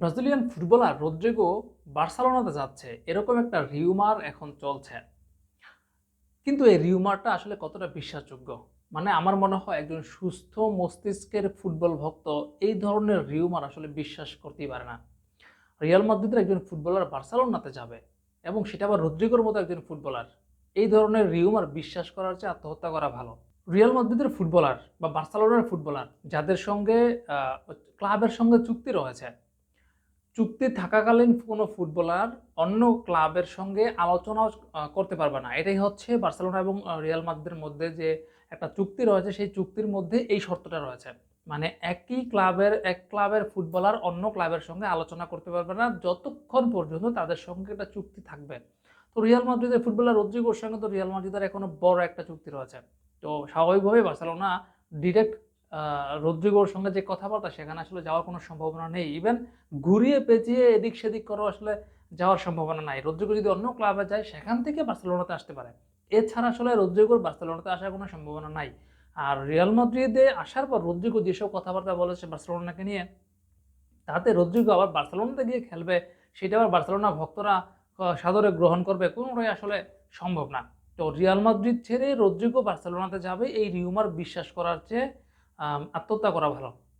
Brazilian footballer Rodrigo বার্সেলোনাতে যাচ্ছে। এরকম একটা রিউমার এখন চলছে। কিন্তু এই রিউমারটা আসলে কতটা বিশ্বাসযোগ্য? মানে আমার মনে হয় একজন সুস্থ মস্তিষ্কের ফুটবল ভক্ত এই ধরনের রিউমার আসলে বিশ্বাস করতেই পারে না। রিয়াল মাদ্রিদের একজন ফুটবলার বার্সেলোনাতে যাবে এবং সেটা আবার রদ্রিগোর মতো একজন ফুটবলার। এই ধরনের রিউমার বিশ্বাস করার চেয়ে আত্মহত্যা করা ভালো। রিয়াল মাদ্রিদের ফুটবলার বা বার্সেলোনার ফুটবলার যাদের সঙ্গে ক্লাবের সঙ্গে চুক্তি রয়েছে চুক্তি থাকাকালীন কোনো ফুটবলার অন্য ক্লাবের সঙ্গে আলোচনা করতে পারবে না। এটাই হচ্ছে বার্সেলোনা এবং রিয়াল মাদ্রিদের মধ্যে যে একটা চুক্তি রয়েছে, সেই চুক্তির মধ্যে এই শর্তটা রয়েছে। মানে একই ক্লাবের, এক ক্লাবের ফুটবলার অন্য ক্লাবের সঙ্গে আলোচনা করতে পারবে না, যতক্ষণ পর্যন্ত তাদের সঙ্গে একটা চুক্তি থাকবে। তো রিয়াল মাদ্রিদের ফুটবলার রদ্রিগোর সঙ্গে তো রিয়াল মাদ্রিদের এখনও বড় একটা চুক্তি রয়েছে। তো স্বাভাবিকভাবেই বার্সেলোনা ডিরেক্ট রদ্রিগোর সঙ্গে যে কথাবার্তা, সেখানে আসলে যাওয়ার কোনো সম্ভাবনা নেই। ইভেন ঘুরিয়ে পেঁচিয়ে এদিক সেদিক করেও আসলে যাওয়ার সম্ভাবনা নাই। রদ্রিগো যদি অন্য ক্লাবে যায়, সেখান থেকে বার্সেলোনাতে আসতে পারে। এছাড়া আসলে রদ্রিগোর বার্সেলোনাতে আসার কোনো সম্ভাবনা নাই। আর রিয়াল মাদ্রিদে আসার পর রদ্রিগো যেসব কথাবার্তা বলেছে বার্সেলোনাকে নিয়ে, তাতে রদ্রিগো আবার বার্সেলোনাতে গিয়ে খেলবে, সেটা আবার বার্সেলোনা ভক্তরা সাদরে গ্রহণ করবে, কোনোটাই আসলে সম্ভব না। তো রিয়াল মাদ্রিদ ছেড়ে রদ্রিগো বার্সেলোনাতে যাবে, এই রিউমার বিশ্বাস করার চেয়ে আত্মহত্যা করা ভালো।